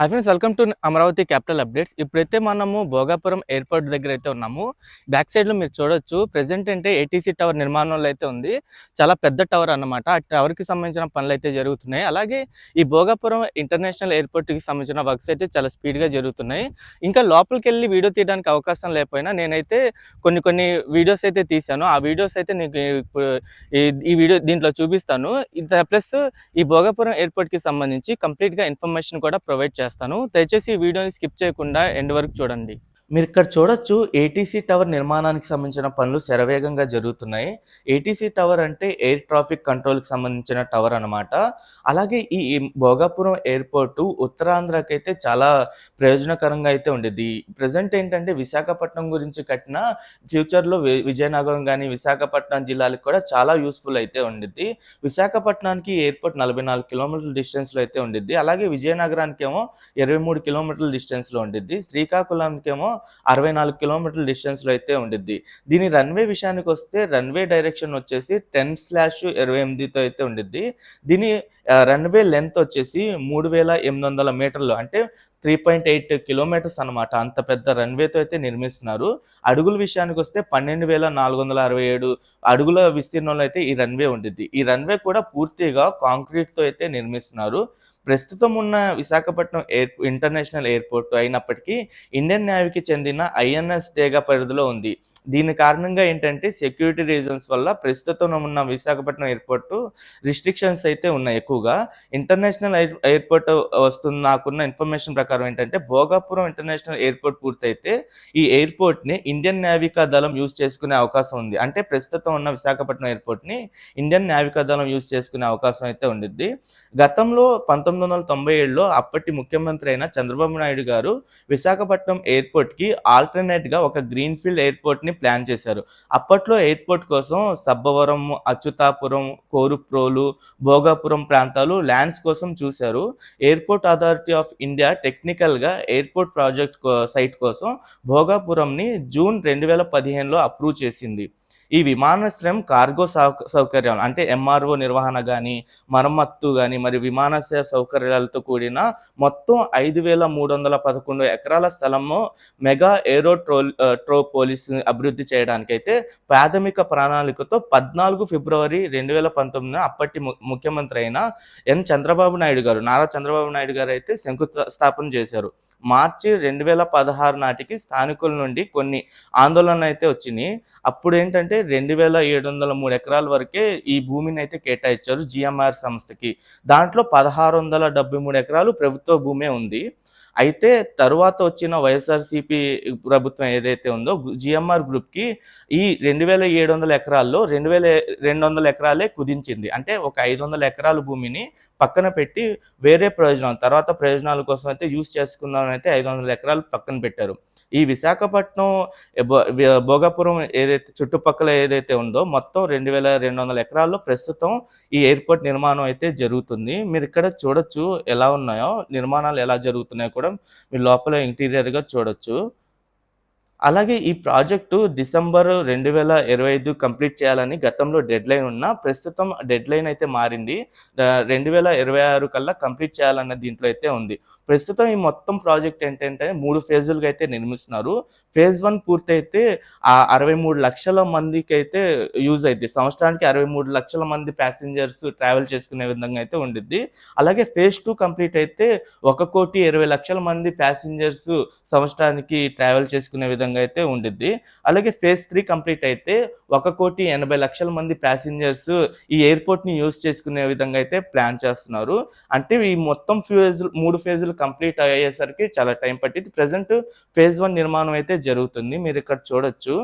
Hi friends welcome to Amaravati capital updates. ఇప్పుడైతే మనము Bhogapuram airport దగ్గర అయితే ఉన్నాము. బ్యాక్ సైడ్లో మీరు చూడొచ్చు ప్రెసెంట్ అంటే ఏటీసీ టవర్ నిర్మాణంలో అయితే ఉంది. చాలా పెద్ద టవర్ అన్నమాట. ఆ టవర్కి సంబంధించిన పనులు అయితే జరుగుతున్నాయి. అలాగే ఈ భోగాపురం ఇంటర్నేషనల్ ఎయిర్పోర్ట్కి సంబంధించిన వర్క్స్ అయితే చాలా స్పీడ్గా జరుగుతున్నాయి. ఇంకా లోపలికి వెళ్ళి వీడియో తీయడానికి అవకాశం లేకపోయినా నేనైతే కొన్ని కొన్ని వీడియోస్ అయితే తీశాను. ఆ వీడియోస్ అయితే నీకు ఇప్పుడు ఈ- ఈ వీడియో దీంట్లో చూపిస్తాను. ప్లస్ ఈ భోగాపురం ఎయిర్పోర్ట్కి సంబంధించి కంప్లీట్గా ఇన్ఫర్మేషన్ కూడా ప్రొవైడ్ చేస్తాను. దయచేసి ఈ వీడియోని స్కిప్ చేయకుండా ఎండ్ వరకు చూడండి. మీరు ఇక్కడ చూడొచ్చు ఏటీసీ టవర్ నిర్మాణానికి సంబంధించిన పనులు శరవేగంగా జరుగుతున్నాయి. ఏటీసీ టవర్ అంటే ఎయిర్ ట్రాఫిక్ కంట్రోల్కి సంబంధించిన టవర్ అనమాట అలాగే ఈ భోగాపురం ఎయిర్పోర్టు ఉత్తరాంధ్రకి అయితే చాలా ప్రయోజనకరంగా అయితే ఉండేది. ప్రజెంట్ ఏంటంటే విశాఖపట్నం గురించి కట్టిన ఫ్యూచర్లో విజయనగరం కానీ విశాఖపట్నం జిల్లాలకు కూడా చాలా యూస్ఫుల్ అయితే ఉండిద్ది విశాఖపట్నానికి ఎయిర్పోర్ట్ నలభై నాలుగు కిలోమీటర్ల డిస్టెన్స్లో అయితే ఉండిద్ది అలాగే విజయనగరానికి ఏమో ఇరవై మూడు కిలోమీటర్ల డిస్టెన్స్లో ఉండిద్ది శ్రీకాకుళంకి ఏమో అరవై నాలుగు కిలోమీటర్ల డిస్టెన్స్లో అయితే ఉండిద్ది. దీని రన్వే విషయానికి వస్తే రన్వే డైరెక్షన్ వచ్చేసి టెన్ స్లాష్ ఇరవై ఎనిమిదితో అయితే ఉండిద్ది. దీని రన్వే లెంత్ వచ్చేసి మూడు వేల ఎనిమిది వందల మీటర్లు. అంటే త్రీ పాయింట్ ఎయిట్ కిలోమీటర్స్ అనమాట అంత పెద్ద రన్వేతో అయితే నిర్మిస్తున్నారు. అడుగుల విషయానికి వస్తే పన్నెండు వేల నాలుగు వందల అరవై ఏడు అడుగుల విస్తీర్ణంలో అయితే ఈ రన్వే ఉండిద్ది. ఈ రన్వే కూడా పూర్తిగా కాంక్రీట్తో అయితే నిర్మిస్తున్నారు. ప్రస్తుతం ఉన్న విశాఖపట్నం ఎయిర్ ఇంటర్నేషనల్ ఎయిర్పోర్ట్ అయినప్పటికీ ఇండియన్ నేవీకి చెందిన ఐఎన్ఎస్ డేగా పరిధిలో ఉంది. దీని కారణంగా ఏంటంటే సెక్యూరిటీ రీజన్స్ వల్ల ప్రస్తుతం ఉన్న విశాఖపట్నం ఎయిర్పోర్ట్ రిస్ట్రిక్షన్స్ అయితే ఉన్నాయి ఎక్కువగా. ఇంటర్నేషనల్ ఎయిర్ ఎయిర్పోర్ట్ వస్తుంది నాకున్న ఇన్ఫర్మేషన్ ప్రకారం ఏంటంటే భోగాపురం ఇంటర్నేషనల్ ఎయిర్పోర్ట్ పూర్తయితే ఈ ఎయిర్పోర్ట్ని ఇండియన్ నావికా దళం యూజ్ చేసుకునే అవకాశం ఉంది. అంటే ప్రస్తుతం ఉన్న విశాఖపట్నం ఎయిర్పోర్ట్ని ఇండియన్ నావికా దళం యూజ్ చేసుకునే అవకాశం అయితే ఉండిద్ది. గతంలో పంతొమ్మిది వందల తొంభై ఏడులో అప్పటి ముఖ్యమంత్రి అయిన చంద్రబాబు నాయుడు గారు విశాఖపట్నం ఎయిర్పోర్ట్కి ఆల్టర్నేట్గా ఒక గ్రీన్ ఫీల్డ్ ఎయిర్పోర్ట్ని ప్లాన్ చేశారు. అప్పట్లో ఎయిర్పోర్ట్ కోసం సబ్బవరం అచ్యుతాపురం కోరుప్రోలు భోగాపురం ప్రాంతాలు ల్యాండ్స్ కోసం చూశారు. ఎయిర్పోర్ట్ అథారిటీ ఆఫ్ ఇండియా టెక్నికల్గా ఎయిర్పోర్ట్ ప్రాజెక్ట్ సైట్ కోసం భోగాపురంని జూన్ రెండు వేల పదిహేనులో అప్రూవ్ చేసింది. ఈ విమానాశ్రయం కార్గో సౌక సౌకర్యాలు అంటే ఎంఆర్ఓ నిర్వహణ కానీ మరమ్మత్తు కానీ మరి విమానాశ్రయ సౌకర్యాలతో కూడిన మొత్తం ఐదు వేల మూడు వందల పదకొండు ఎకరాల స్థలము మెగా ఏరో ట్రో ట్రోపోలిస్ అభివృద్ధి చేయడానికైతే ప్రాథమిక ప్రణాళికతో పద్నాలుగు ఫిబ్రవరి రెండు వేల పంతొమ్మిదిన అప్పటి ము- ముఖ్యమంత్రి అయిన ఎన్ చంద్రబాబు నాయుడు గారు నారా చంద్రబాబు నాయుడు గారు అయితే శంకుస్థాపన చేశారు. మార్చి రెండు వేల పదహారు నాటికి స్థానికుల నుండి కొన్ని ఆందోళనలు అయితే వచ్చినాయి. అప్పుడు ఏంటంటే రెండు వేల ఏడు వందల మూడు ఎకరాల వరకే ఈ భూమిని అయితే కేటాయించారు జిఎంఆర్ సంస్థకి. దాంట్లో పదహారు వందల డెబ్బై మూడు ఎకరాలు ప్రభుత్వ భూమే ఉంది. అయితే తరువాత వచ్చిన వైఎస్ఆర్సీపీ ప్రభుత్వం ఏదైతే ఉందో జిఎంఆర్ గ్రూప్కి ఈ రెండు వేల ఏడు వందల ఎకరాల్లో రెండు వేల రెండు వందల ఎకరాలే కుదించింది. అంటే ఒక ఐదు వందల ఎకరాల భూమిని పక్కన పెట్టి వేరే ప్రయోజనం తర్వాత ప్రయోజనాల కోసం అయితే యూస్ చేసుకుందామని అయితే ఐదు వందల ఎకరాలు పక్కన పెట్టారు. ఈ విశాఖపట్నం భోగాపురం ఏదైతే చుట్టుపక్కల ఏదైతే ఉందో మొత్తం రెండు వేల రెండు వందల ఎకరాల్లో ప్రస్తుతం ఈ ఎయిర్పోర్ట్ నిర్మాణం అయితే జరుగుతుంది. మీరు ఇక్కడ చూడొచ్చు ఎలా ఉన్నాయో నిర్మాణాలు ఎలా జరుగుతున్నాయో కూడా మీరు లోపల ఇంటీరియర్గా చూడొచ్చు. అలాగే ఈ ప్రాజెక్టు డిసెంబర్ రెండు వేల ఇరవై ఐదు కంప్లీట్ చేయాలని గతంలో డెడ్ లైన్ ఉన్న ప్రస్తుతం డెడ్ లైన్ అయితే మారింది. రెండు వేల ఇరవై ఆరు కల్లా కంప్లీట్ చేయాలన్న దీంట్లో అయితే ఉంది. ప్రస్తుతం ఈ మొత్తం ప్రాజెక్ట్ ఏంటంటే మూడు ఫేజులుగా అయితే నిర్మిస్తున్నారు. ఫేజ్ వన్ పూర్తయితే ఆ అరవై మూడు లక్షల మందికి అయితే యూజ్ అయింది సంవత్సరానికి అరవై మూడు లక్షల మంది ప్యాసింజర్స్ ట్రావెల్ చేసుకునే విధంగా అయితే ఉండిద్ది. అలాగే ఫేజ్ టూ కంప్లీట్ అయితే ఒక కోటి ఇరవై లక్షల మంది ప్యాసింజర్స్ సంవత్సరానికి ట్రావెల్ చేసుకునే విధంగా అయితే ఉండిద్ది. అలాగే ఫేజ్ త్రీ కంప్లీట్ అయితే ఒక కోటి ఎనభై లక్షల మంది ప్యాసింజర్స్ ఈ ఎయిర్పోర్ట్ని యూజ్ చేసుకునే విధంగా అయితే ప్లాన్ చేస్తున్నారు. అంటే ఈ మొత్తం ఫేజ్ మూడు ఫేజులు కంప్లీట్ అయ్యేసరికి చాలా టైం పట్టింది ప్రజెంట్ ఫేజ్ వన్ నిర్మాణం అయితే జరుగుతుంది. మీరు ఇక్కడ చూడొచ్చు.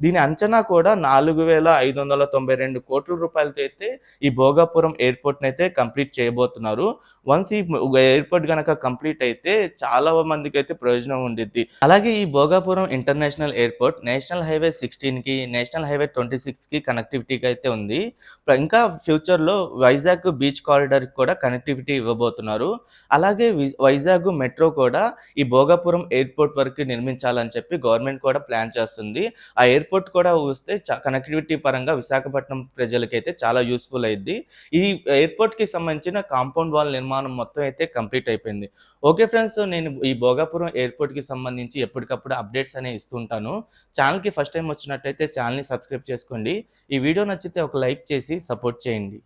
దీని అంచనా కూడా నాలుగు వేల ఐదు వందల తొంభై రెండు కోట్ల రూపాయలతో అయితే ఈ భోగాపురం ఎయిర్పోర్ట్ని అయితే కంప్లీట్ చేయబోతున్నారు. వన్స్ ఈ ఎయిర్పోర్ట్ కనుక కంప్లీట్ అయితే చాలా మందికి అయితే ప్రయోజనం ఉండిద్ది. అలాగే ఈ Bhogapuram international airport national highway సిక్స్టీన్కి national highway twenty సిక్స్కి అయితే ఉంది. ఇంకా ఫ్యూచర్లో వైజాగ్ బీచ్ కారిడార్కి కూడా కనెక్టివిటీ ఇవ్వబోతున్నారు. అలాగే వైజాగ్ మెట్రో కూడా ఈ భోగాపురం ఎయిర్పోర్ట్ వరకు నిర్మించాలని చెప్పి గవర్నమెంట్ కూడా ప్లాన్ చేస్తుంది. ఆ ఎయిర్పోర్ట్ ఎయిర్‌పోర్ట్ కూడా వస్తే కనెక్టివిటీ పరంగా విశాఖపట్నం ప్రజలకైతే చాలా యూస్ఫుల్ అయింది ఈ ఎయిర్‌పోర్ట్‌కి సంబంధించిన కాంపౌండ్ వాల్ నిర్మాణం మొత్తం అయితే కంప్లీట్ అయిపోయింది. ఓకే ఫ్రెండ్స్ నేను ఈ భోగాపురం ఎయిర్‌పోర్ట్‌కి సంబంధించి ఎప్పటికప్పుడు అప్డేట్స్ అనేవి ఇస్తుంటాను. ఛానల్‌కి ఫస్ట్ టైం వచ్చినట్టయితే ఛానల్‌ని సబ్స్క్రైబ్ చేసుకోండి. ఈ వీడియో నచ్చితే ఒక లైక్ చేసి సపోర్ట్ చేయండి.